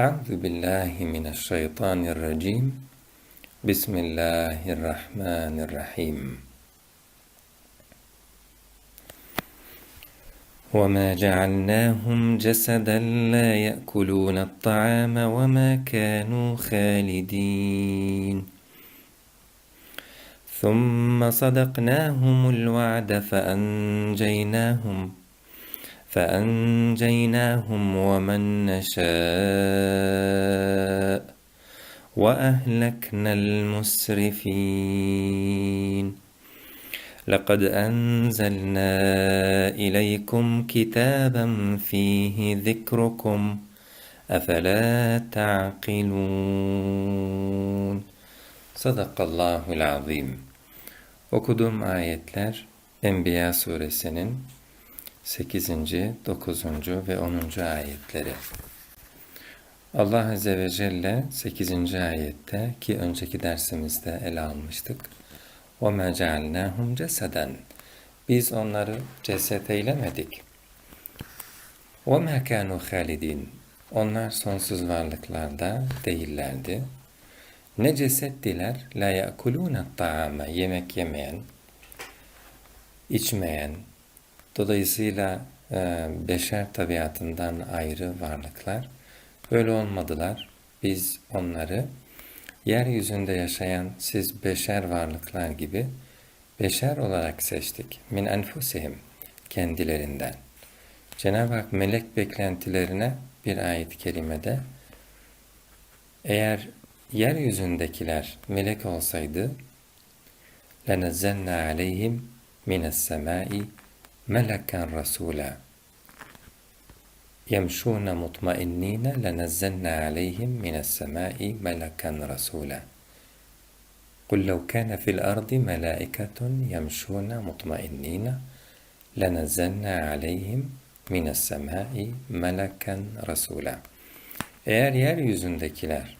أعوذ بالله من الشيطان الرجيم. بسم الله الرحمن الرحيم. وما جعلناهم جسدا لا يأكلون الطعام وما كانوا خالدين. ثم صدقناهم الوعد فأنجيناهم. فأنجيناهم ومن نشاء وأهلكنا المسرفين. لقد أنزلنا إليكم كتابا فيه ذكركم أفلا تعقلون؟ صدق الله العظيم. Okuduğum ayetler Enbiya suresinin 8. 9. ve 10. ayetleri. Allah Azze ve Celle 8. ayette ki önceki dersimizde ele almıştık. وَمَا جَعَلْنَاهُمْ ceseden. Biz onları ceset eylemedik. وَمَا كَانُوا خَالِدِينَ Onlar sonsuz varlıklarda değillerdi. Ne cesettiler? La yakuluna ta'ame yemek yemeyen, içmeyen, dolayısıyla e, beşer tabiatından ayrı varlıklar. Böyle olmadılar. Biz onları yeryüzünde yaşayan siz beşer varlıklar gibi beşer olarak seçtik. Min enfusihim kendilerinden. Cenab-ı Hak melek beklentilerine bir ayet-i kerimede eğer yeryüzündekiler melek olsaydı لَنَزَّلْنَا عَلَيْهِمْ مِنَ السَّمَاءِ مَلَكًا رَسُولًا يَمْشُونَ مُطْمَئِنِّينَ لَنَزَّلْنَا عَلَيْهِمْ مِنَ السَّمَاءِ مَلَكًا رَسُولًا قُلْ لَوْ كَانَ فِي الْأَرْضِ مَلَائِكَةٌ يَمْشُونَ مُطْمَئِنِّينَ لَنَزَّلْنَا عَلَيْهِمْ مِنَ السَّمَاءِ مَلَكًا رَسُولًا Eğer yeryüzündekiler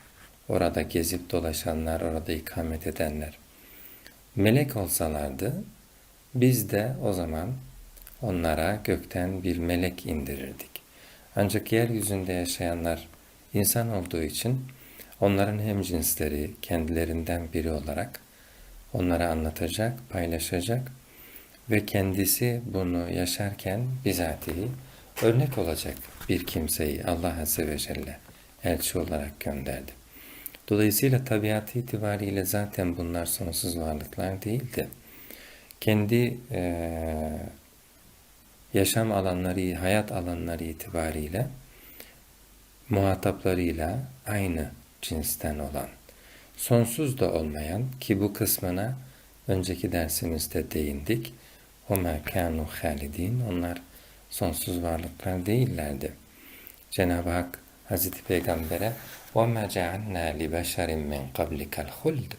orada gezip dolaşanlar, orada ikamet edenler melek olsalardı, biz de o zaman onlara gökten bir melek indirirdik. Ancak yeryüzünde yaşayanlar insan olduğu için onların hem cinsleri kendilerinden biri olarak onlara anlatacak, paylaşacak ve kendisi bunu yaşarken bizatihi örnek olacak bir kimseyi Allah Azze ve Celle elçi olarak gönderdi. Dolayısıyla tabiatı itibariyle zaten bunlar sonsuz varlıklar değildi. Kendi e, yaşam alanları, hayat alanları itibariyle muhataplarıyla aynı cinsten olan, sonsuz da olmayan ki bu kısmına önceki dersimizde değindik. وَمَا كَانُوا خَالِد۪ينَ Onlar sonsuz varlıklar değillerdi. Cenab-ı Hak Hazreti Peygamber'e وَمَا جَعَلْنَا لِبَشَرٍ مِنْ قَبْلِكَ الْخُلْدِ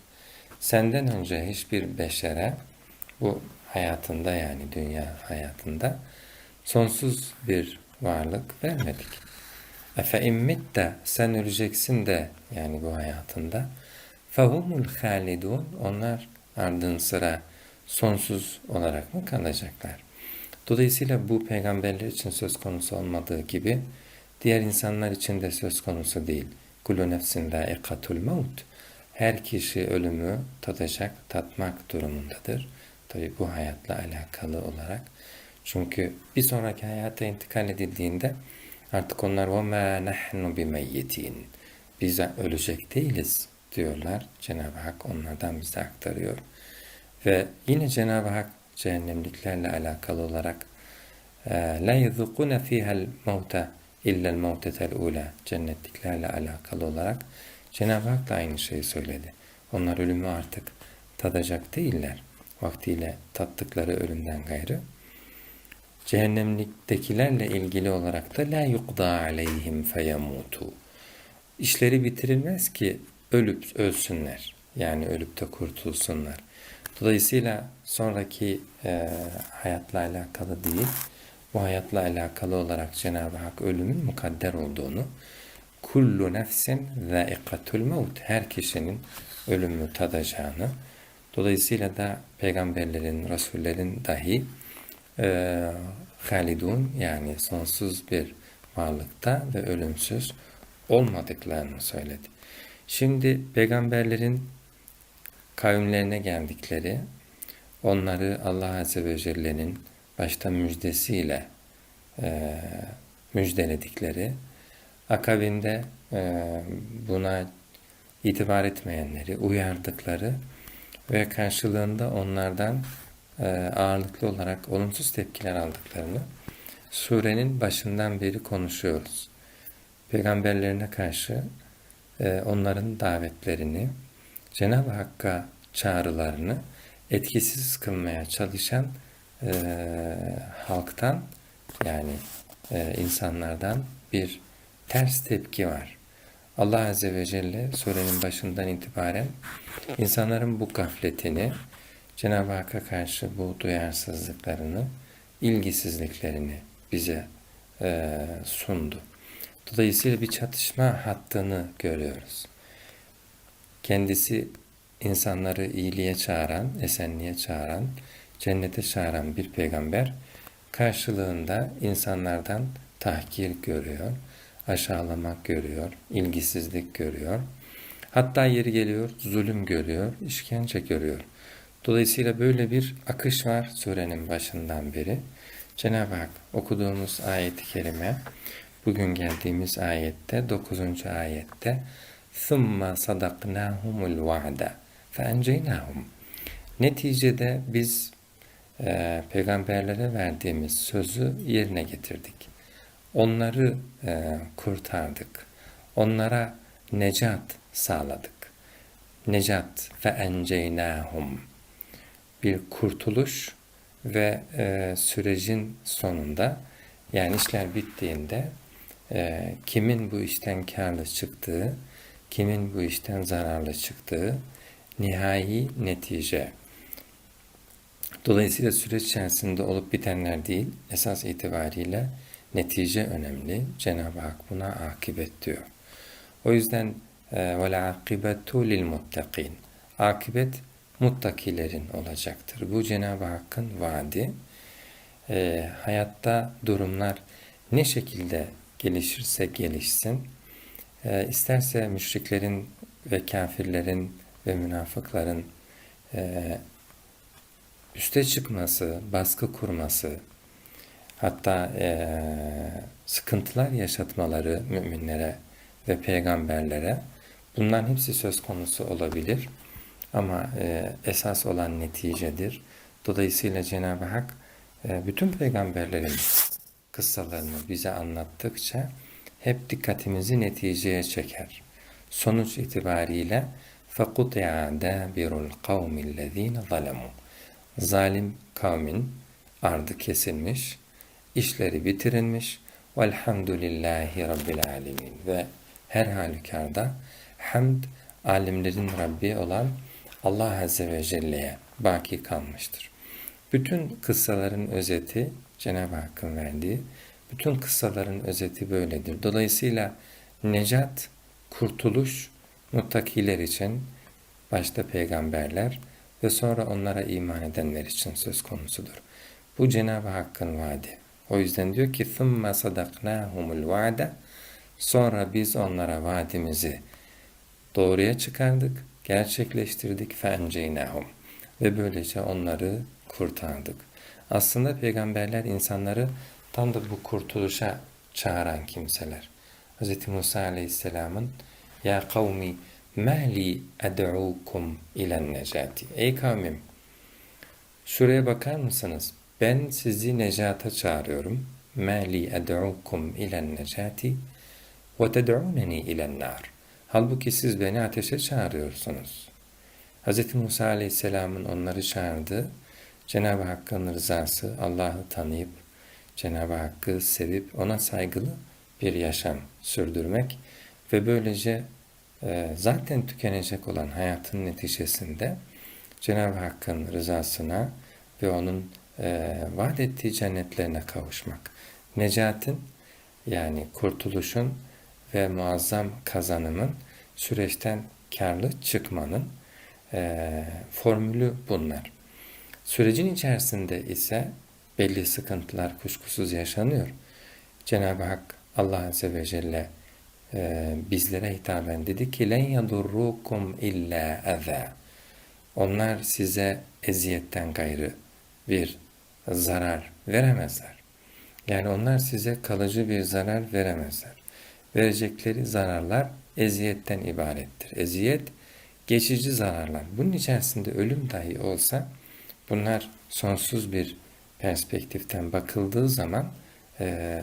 Senden önce hiçbir beşere bu hayatında yani dünya hayatında sonsuz bir varlık vermedik. Efe immitte sen öleceksin de yani bu hayatında fehumul halidun onlar ardın sıra sonsuz olarak mı kalacaklar? Dolayısıyla bu peygamberler için söz konusu olmadığı gibi diğer insanlar için de söz konusu değil. Kullu nefsin laikatul maut. Her kişi ölümü tadacak, tatmak durumundadır. Tabi bu hayatla alakalı olarak. Çünkü bir sonraki hayata intikal edildiğinde artık onlar وَمَا نَحْنُ بِمَيِّتِينَ Biz ölecek değiliz diyorlar. Cenab-ı Hak onlardan bize aktarıyor. Ve yine Cenab-ı Hak cehennemliklerle alakalı olarak لَا يَذُقُونَ ف۪يهَا الْمَوْتَ اِلَّا الْمَوْتَةَ الْعُولَى Cennetliklerle alakalı olarak Cenab-ı Hak da aynı şeyi söyledi. Onlar ölümü artık tadacak değiller. Vaktiyle tattıkları ölümden gayrı. Cehennemliktekilerle ilgili olarak da la yuqda aleyhim feyemutu. İşleri bitirilmez ki ölüp ölsünler. Yani ölüp de kurtulsunlar. Dolayısıyla sonraki e, hayatla alakalı değil, bu hayatla alakalı olarak Cenab-ı Hak ölümün mukadder olduğunu, kullu nefsin zâikatul mevt, her kişinin ölümü tadacağını, dolayısıyla da peygamberlerin, rasullerin dahi e, halidun yani sonsuz bir varlıkta ve ölümsüz olmadıklarını söyledi. Şimdi peygamberlerin kavimlerine geldikleri, onları Allah Azze ve Celle'nin başta müjdesiyle e, müjdeledikleri, akabinde e, buna itibar etmeyenleri uyardıkları ve karşılığında onlardan ağırlıklı olarak olumsuz tepkiler aldıklarını surenin başından beri konuşuyoruz. Peygamberlerine karşı e, onların davetlerini, Cenab-ı Hakk'a çağrılarını etkisiz kılmaya çalışan e, halktan yani e, insanlardan bir ters tepki var. Allah Azze ve Celle surenin başından itibaren insanların bu gafletini, Cenab-ı Hakk'a karşı bu duyarsızlıklarını, ilgisizliklerini bize e, sundu. Dolayısıyla bir çatışma hattını görüyoruz. Kendisi insanları iyiliğe çağıran, esenliğe çağıran, cennete çağıran bir peygamber karşılığında insanlardan tahkir görüyor, aşağılamak görüyor, ilgisizlik görüyor. Hatta yeri geliyor zulüm görüyor, işkence görüyor. Dolayısıyla böyle bir akış var surenin başından beri. Cenab-ı Hak okuduğumuz ayet-i kerime bugün geldiğimiz ayette 9. ayette ثُمَّ صَدَقْنَاهُمُ الْوَعْدَ فَاَنْجَيْنَاهُمْ Neticede biz e, peygamberlere verdiğimiz sözü yerine getirdik. Onları e, kurtardık. Onlara necat sağladık. Necat fe enceynahum bir kurtuluş ve e, sürecin sonunda yani işler bittiğinde e, kimin bu işten karlı çıktığı, kimin bu işten zararlı çıktığı nihai netice. Dolayısıyla süreç içerisinde olup bitenler değil, esas itibariyle netice önemli. Cenab-ı Hak buna akibet diyor. O yüzden وَلَا عَقِبَتُ لِلْمُتَّقِينَ Akibet muttakilerin olacaktır. Bu Cenab-ı Hakk'ın vaadi. E, hayatta durumlar ne şekilde gelişirse gelişsin, e, isterse müşriklerin ve kafirlerin ve münafıkların e, üste çıkması, baskı kurması, hatta e, sıkıntılar yaşatmaları müminlere ve peygamberlere bunların hepsi söz konusu olabilir. Ama e, esas olan neticedir. Dolayısıyla Cenab-ı Hak e, bütün peygamberlerin kıssalarını bize anlattıkça hep dikkatimizi neticeye çeker. Sonuç itibariyle فَقُطِعَ دَابِرُ الْقَوْمِ الَّذ۪ينَ ظَلَمُوا Zalim kavmin ardı kesilmiş, işleri bitirilmiş. Velhamdülillahi Rabbil alemin. Ve her halükarda hamd alimlerin Rabbi olan Allah Azze ve Celle'ye baki kalmıştır. Bütün kıssaların özeti Cenab-ı Hakk'ın verdiği, bütün kıssaların özeti böyledir. Dolayısıyla necat, kurtuluş muttakiler için başta peygamberler ve sonra onlara iman edenler için söz konusudur. Bu Cenab-ı Hakk'ın vaadi. O yüzden diyor ki ثُمَّ صَدَقْنَاهُمُ الْوَعْدَ Sonra biz onlara vaadimizi doğruya çıkardık, gerçekleştirdik fencinehum ve böylece onları kurtardık. Aslında peygamberler insanları tam da bu kurtuluşa çağıran kimseler. Hz. Musa Aleyhisselam'ın ya kavmi mehli ed'ukum ilen necati. Ey kavmim şuraya bakar mısınız? Ben sizi necata çağırıyorum. Mehli ed'ukum ilen necati ve ted'uneni ilen nar. Halbuki siz beni ateşe çağırıyorsunuz. Hz. Musa Aleyhisselam'ın onları çağırdığı Cenab-ı Hakk'ın rızası, Allah'ı tanıyıp, Cenab-ı Hakk'ı sevip ona saygılı bir yaşam sürdürmek ve böylece e, zaten tükenecek olan hayatın neticesinde Cenab-ı Hakk'ın rızasına ve onun e, vaat ettiği cennetlerine kavuşmak. Necatin yani kurtuluşun ve muazzam kazanımın süreçten karlı çıkmanın e, formülü bunlar. Sürecin içerisinde ise belli sıkıntılar kuşkusuz yaşanıyor. Cenab-ı Hak Allah Azze ve Celle e, bizlere hitaben dedi ki len yadurrukum illa eza. Onlar size eziyetten gayrı bir zarar veremezler. Yani onlar size kalıcı bir zarar veremezler. Verecekleri zararlar eziyetten ibarettir. Eziyet geçici zararlar. Bunun içerisinde ölüm dahi olsa bunlar sonsuz bir perspektiften bakıldığı zaman e,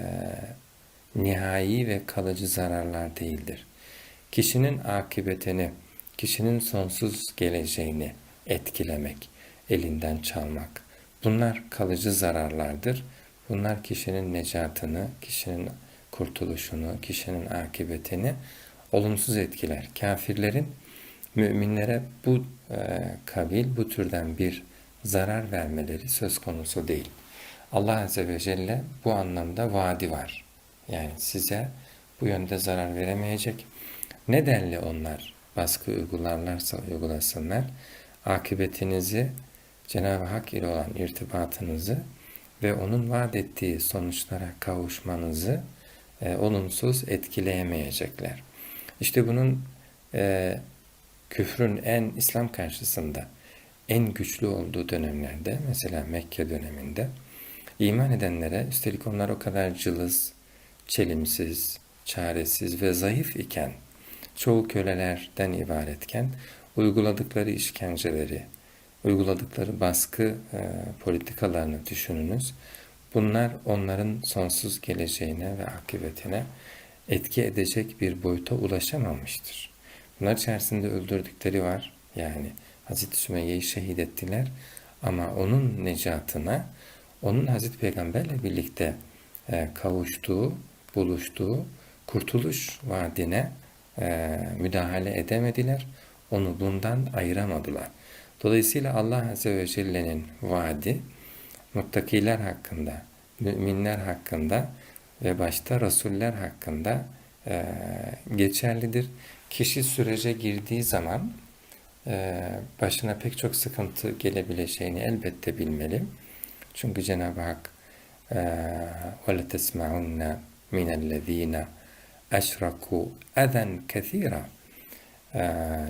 nihai ve kalıcı zararlar değildir. Kişinin akıbetini, kişinin sonsuz geleceğini etkilemek, elinden çalmak, bunlar kalıcı zararlardır. Bunlar kişinin necatını, kişinin kurtuluşunu, kişinin akıbetini olumsuz etkiler. Kafirlerin müminlere bu e, kabil, bu türden bir zarar vermeleri söz konusu değil. Allah Azze ve Celle bu anlamda vaadi var. Yani size bu yönde zarar veremeyecek. Nedenle onlar baskı uygularlarsa uygulasınlar, akıbetinizi Cenab-ı Hak ile olan irtibatınızı ve onun vaat ettiği sonuçlara kavuşmanızı e, olumsuz etkileyemeyecekler. İşte bunun e, küfrün en İslam karşısında en güçlü olduğu dönemlerde mesela Mekke döneminde iman edenlere üstelik onlar o kadar cılız, çelimsiz, çaresiz ve zayıf iken çoğu kölelerden ibaretken uyguladıkları işkenceleri, uyguladıkları baskı e, politikalarını düşününüz. Bunlar onların sonsuz geleceğine ve akıbetine etki edecek bir boyuta ulaşamamıştır. Bunlar içerisinde öldürdükleri var. Yani Hazreti Sümeyye'yi şehit ettiler. Ama onun necatına, onun Hazreti Peygamberle birlikte e, kavuştuğu, buluştuğu kurtuluş vaadine e, müdahale edemediler. Onu bundan ayıramadılar. Dolayısıyla Allah Azze ve Celle'nin vaadi muttakiler hakkında, müminler hakkında ve başta Resuller hakkında e, geçerlidir. Kişi sürece girdiği zaman e, başına pek çok sıkıntı gelebileceğini elbette bilmeli. Çünkü Cenab-ı Hak وَلَتَسْمَعُنَّ مِنَ الَّذ۪ينَ اَشْرَكُوا اَذًا كَثِيرًا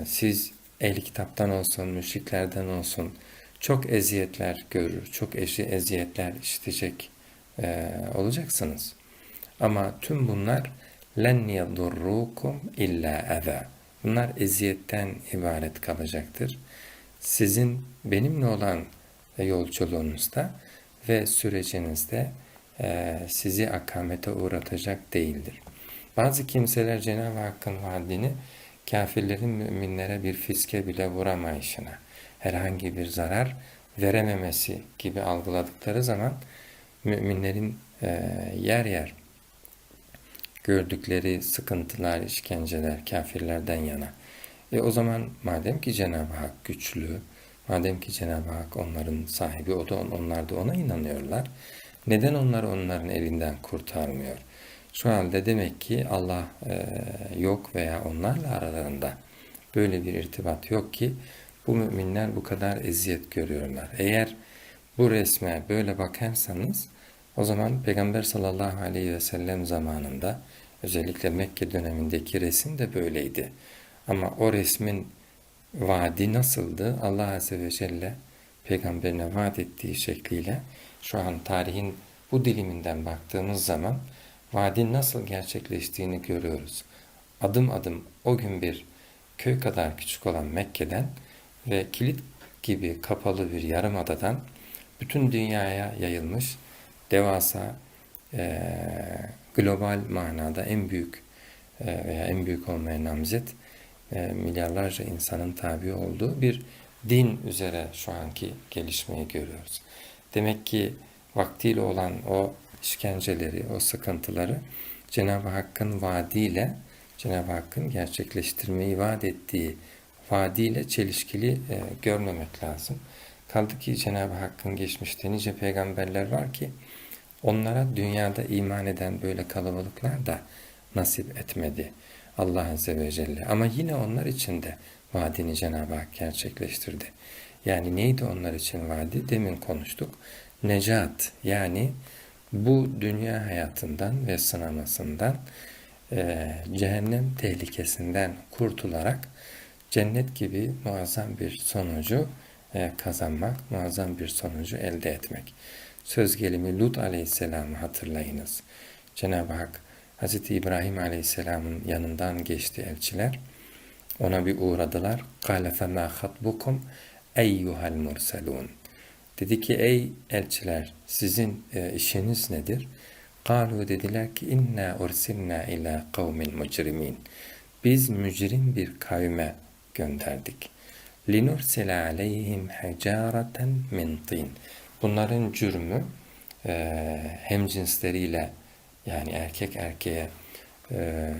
Siz ehli kitaptan olsun, müşriklerden olsun çok eziyetler görür, çok eşi eziyetler işitecek e, olacaksınız. Ama tüm bunlar len yadurrukum illa eza. Bunlar eziyetten ibaret kalacaktır. Sizin benimle olan yolculuğunuzda ve sürecinizde e, sizi akamete uğratacak değildir. Bazı kimseler Cenab-ı Hakk'ın vaadini kafirlerin müminlere bir fiske bile vuramayışına, herhangi bir zarar verememesi gibi algıladıkları zaman müminlerin e, yer yer gördükleri sıkıntılar, işkenceler kafirlerden yana. E o zaman madem ki Cenab-ı Hak güçlü, madem ki Cenab-ı Hak onların sahibi, o da onlar da ona inanıyorlar. Neden onları onların elinden kurtarmıyor? Şu halde demek ki Allah e, yok veya onlarla aralarında böyle bir irtibat yok ki bu müminler bu kadar eziyet görüyorlar. Eğer bu resme böyle bakarsanız o zaman Peygamber sallallahu aleyhi ve sellem zamanında özellikle Mekke dönemindeki resim de böyleydi. Ama o resmin vaadi nasıldı? Allah Azze ve Celle peygamberine vaat ettiği şekliyle şu an tarihin bu diliminden baktığımız zaman vaadin nasıl gerçekleştiğini görüyoruz. Adım adım o gün bir köy kadar küçük olan Mekke'den ve kilit gibi kapalı bir yarımadadan bütün dünyaya yayılmış devasa e, global manada en büyük e, veya en büyük olmaya namzet e, milyarlarca insanın tabi olduğu bir din üzere şu anki gelişmeyi görüyoruz. Demek ki vaktiyle olan o işkenceleri, o sıkıntıları Cenab-ı Hakk'ın vaadiyle, Cenab-ı Hakk'ın gerçekleştirmeyi vaat ettiği vaadiyle çelişkili e, görmemek lazım. Kaldı ki Cenab-ı Hakk'ın geçmişte nice peygamberler var ki onlara dünyada iman eden böyle kalabalıklar da nasip etmedi Allah Azze ve Celle. Ama yine onlar için de vaadini Cenab-ı Hak gerçekleştirdi. Yani neydi onlar için vaadi? Demin konuştuk. Necat yani bu dünya hayatından ve sınamasından e, cehennem tehlikesinden kurtularak cennet gibi muazzam bir sonucu e, kazanmak, muazzam bir sonucu elde etmek. Söz gelimi Lut aleyhisselamı hatırlayınız. Cenab-ı Hak Hz. İbrahim aleyhisselamın yanından geçti elçiler. Ona bir uğradılar. قَالَ فَمَا خَطْبُكُمْ اَيُّهَا الْمُرْسَلُونَ Dedi ki ey elçiler sizin e, işiniz nedir? Kalu dediler ki inna ursilna ila kavmil mujrimin. Biz mücrim bir kavme gönderdik. Linursila aleyhim hicareten min tin. Bunların cürmü e, hemcinsleriyle yani erkek erkeğe e,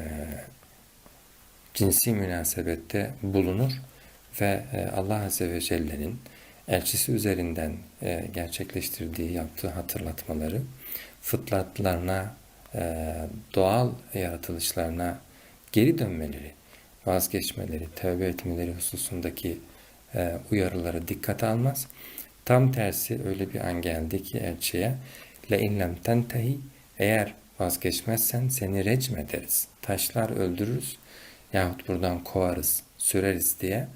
cinsi münasebette bulunur ve e, Allah Azze ve Celle'nin elçisi üzerinden e, gerçekleştirdiği, yaptığı hatırlatmaları fıtratlarına, e, doğal yaratılışlarına geri dönmeleri, vazgeçmeleri, tövbe etmeleri hususundaki e, uyarıları dikkate almaz. Tam tersi öyle bir an geldi ki elçiye inlem tentehi eğer vazgeçmezsen seni recm ederiz. Taşlar öldürürüz yahut buradan kovarız, süreriz diye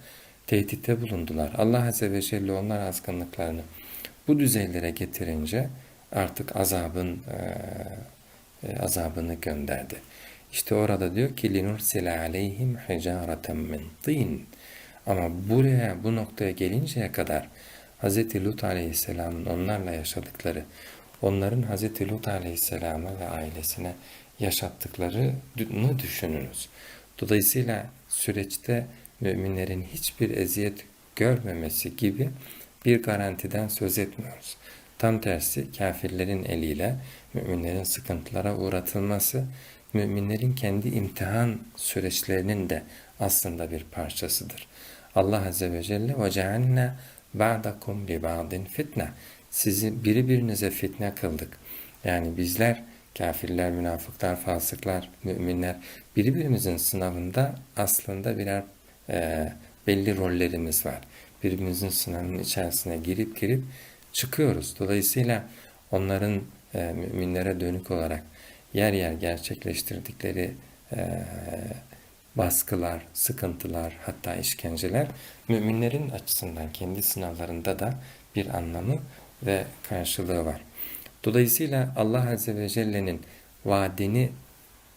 tehditte bulundular. Allah Azze ve Celle onlar azgınlıklarını bu düzeylere getirince artık azabın e, azabını gönderdi. İşte orada diyor ki linursile aleyhim hicareten min tin. Ama buraya bu noktaya gelinceye kadar Hz. Lut aleyhisselamın onlarla yaşadıkları, onların Hz. Lut aleyhisselama ve ailesine yaşattıklarını düşününüz. Dolayısıyla süreçte müminlerin hiçbir eziyet görmemesi gibi bir garantiden söz etmiyoruz. Tam tersi kafirlerin eliyle müminlerin sıkıntılara uğratılması, müminlerin kendi imtihan süreçlerinin de aslında bir parçasıdır. Allah Azze ve Celle وَجَعَلْنَا بَعْدَكُمْ لِبَعْدٍ fitne. Sizi biri birinize fitne kıldık. Yani bizler, kafirler, münafıklar, fasıklar, müminler birbirimizin sınavında aslında birer e, belli rollerimiz var. Birbirimizin sınavının içerisine girip girip çıkıyoruz. Dolayısıyla onların e, müminlere dönük olarak yer yer gerçekleştirdikleri e, baskılar, sıkıntılar, hatta işkenceler müminlerin açısından kendi sınavlarında da bir anlamı ve karşılığı var. Dolayısıyla Allah Azze ve Celle'nin vaadini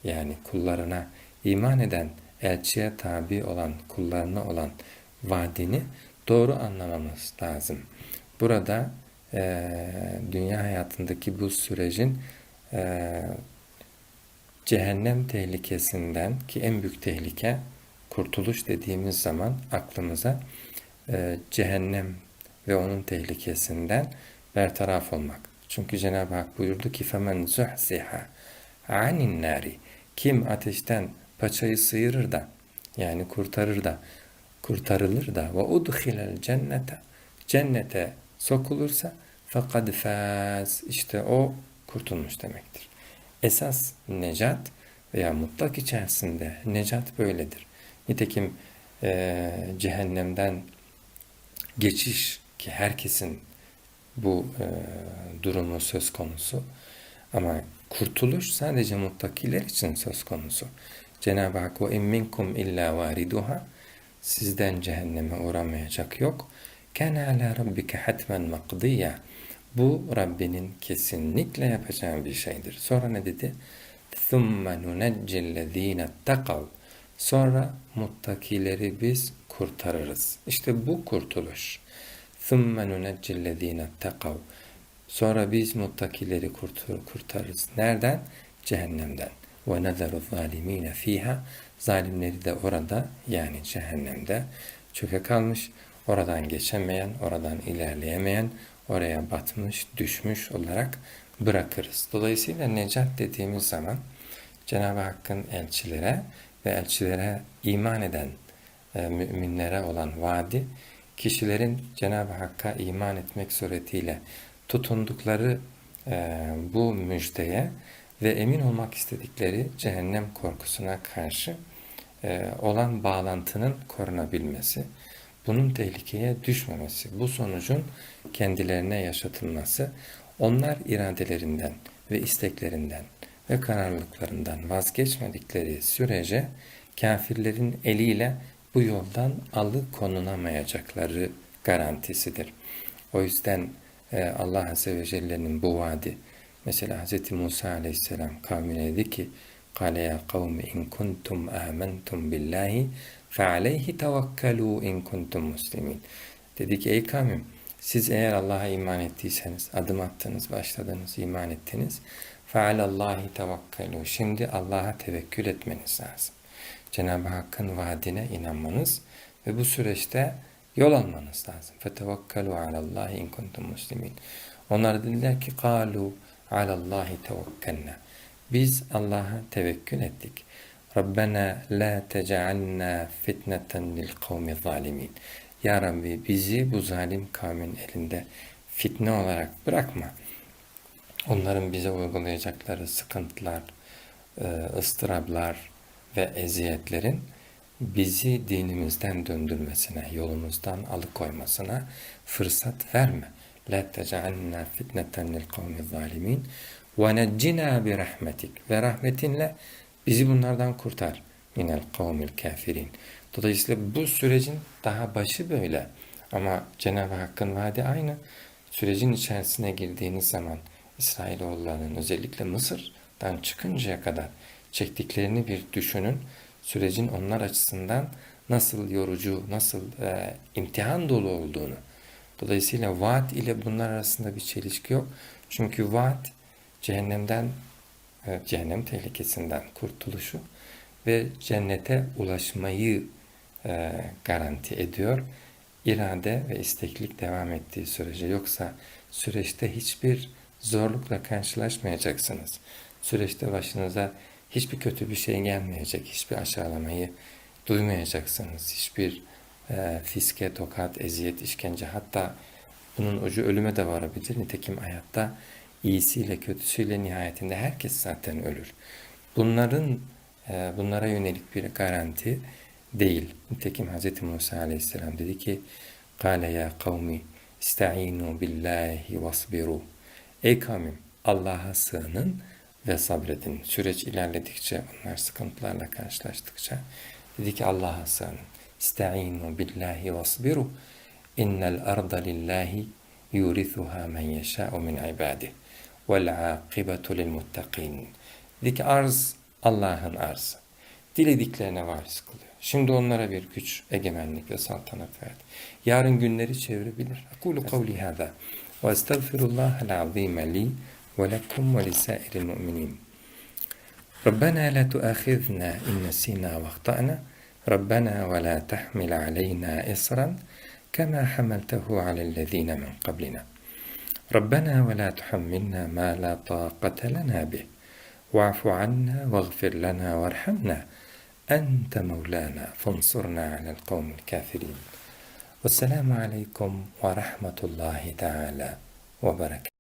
yani kullarına iman eden, elçiye tabi olan, kullarına olan vaadini doğru anlamamız lazım. Burada e, dünya hayatındaki bu sürecin e, cehennem tehlikesinden ki en büyük tehlike kurtuluş dediğimiz zaman aklımıza e, cehennem ve onun tehlikesinden bertaraf olmak. Çünkü Cenab-ı Hak buyurdu ki فَمَنْ زُحْزِحَ عَنِ النَّارِ Kim ateşten paçayı sıyırır da yani kurtarır da kurtarılır da ve udkhilel cennete cennete sokulursa fakat faz işte o kurtulmuş demektir. Esas necat veya mutlak içerisinde necat böyledir. Nitekim e, cehennemden geçiş ki herkesin bu e, durumu söz konusu ama kurtuluş sadece muttakiler için söz konusu. Cenab-ı Hak o minkum illa variduha sizden cehenneme uğramayacak yok. Kana ala rabbike hatmen makdiya. Bu Rabbinin kesinlikle yapacağı bir şeydir. Sonra ne dedi? ثُمَّ نُنَجِّ الَّذ۪ينَ اتَّقَوْا Sonra muttakileri biz kurtarırız. İşte bu kurtuluş. ثُمَّ نُنَجِّ الَّذ۪ينَ اتَّقَوْا Sonra biz muttakileri kurtarırız. Nereden? Cehennemden. ve nezeru zalimine fiha zalimleri de orada yani cehennemde çöke kalmış oradan geçemeyen oradan ilerleyemeyen oraya batmış düşmüş olarak bırakırız. Dolayısıyla necat dediğimiz zaman Cenab-ı Hakk'ın elçilere ve elçilere iman eden e, müminlere olan vaadi kişilerin Cenab-ı Hakk'a iman etmek suretiyle tutundukları e, bu müjdeye ve emin olmak istedikleri cehennem korkusuna karşı e, olan bağlantının korunabilmesi, bunun tehlikeye düşmemesi, bu sonucun kendilerine yaşatılması, onlar iradelerinden ve isteklerinden ve kararlılıklarından vazgeçmedikleri sürece kafirlerin eliyle bu yoldan alıkonunamayacakları garantisidir. O yüzden e, Allah Azze ve Celle'nin bu vaadi mesela Hz. Musa Aleyhisselam kavmine dedi ki قال يا قوم إن كنتم آمنتم بالله فعليه توكلوا إن كنتم مسلمين Dedi ki ey kavmim siz eğer Allah'a iman ettiyseniz, adım attınız, başladınız, iman ettiniz. فَعَلَى اللّٰهِ تَوَكَّلُوا Şimdi Allah'a tevekkül etmeniz lazım. Cenab-ı Hakk'ın vaadine inanmanız ve bu süreçte yol almanız lazım. فَتَوَكَّلُوا عَلَى اللّٰهِ اِنْ كُنْتُمْ مُسْلِمِينَ Onlar dediler ki قَالُوا alallahi tevekkelna. Biz Allah'a tevekkül ettik. Rabbena la tecealna fitneten lil kavmi zalimin. Ya Rabbi bizi bu zalim kavmin elinde fitne olarak bırakma. Onların bize uygulayacakları sıkıntılar, e, ıstırablar ve eziyetlerin bizi dinimizden döndürmesine, yolumuzdan alıkoymasına fırsat verme. La tec'alna fitneten lil kavmi zalimin ve neccina bi rahmetik ve rahmetinle bizi bunlardan kurtar minel kavmil kafirin. Dolayısıyla bu sürecin daha başı böyle. Ama Cenab-ı Hakk'ın vaadi aynı. Sürecin içerisine girdiğiniz zaman İsrailoğullarının özellikle Mısır'dan çıkıncaya kadar çektiklerini bir düşünün. Sürecin onlar açısından nasıl yorucu, nasıl e, imtihan dolu olduğunu. Dolayısıyla vaat ile bunlar arasında bir çelişki yok. Çünkü vaat cehennemden, e, cehennem tehlikesinden kurtuluşu ve cennete ulaşmayı e, garanti ediyor. İrade ve isteklik devam ettiği sürece yoksa süreçte hiçbir zorlukla karşılaşmayacaksınız. Süreçte başınıza hiçbir kötü bir şey gelmeyecek, hiçbir aşağılamayı duymayacaksınız. Hiçbir e, fiske, tokat, eziyet, işkence hatta bunun ucu ölüme de varabilir. Nitekim hayatta iyisiyle kötüsüyle nihayetinde herkes zaten ölür. Bunların e, bunlara yönelik bir garanti değil. Nitekim Hz. Musa aleyhisselam dedi ki Kale ya kavmi ista'inu billahi vasbiru Ey kavmim Allah'a sığının ve sabredin. Süreç ilerledikçe, onlar sıkıntılarla karşılaştıkça dedi ki Allah'a sığının. استعينوا بالله واصبروا إن الأرض لله يورثها من يشاء من عباده والعاقبة للمتقين dik arz Allah'ın arzı. Dilediklerine varis kılıyor. Şimdi onlara bir güç, egemenlik ve saltanat verdi. Yarın günleri çevirebilir. Kulu kavli hâzâ. Ve estağfirullahal azîme li ve lekum ve lisâiril mu'minin. Rabbena la tuâkhidna in nesînâ ve ahtâna. ربنا ولا تحمل علينا إصرا كما حملته على الذين من قبلنا. ربنا ولا تحملنا ما لا طاقة لنا به. واعف عنا واغفر لنا وارحمنا. أنت مولانا فانصرنا على القوم الكافرين. والسلام عليكم ورحمة الله تعالى وبركاته.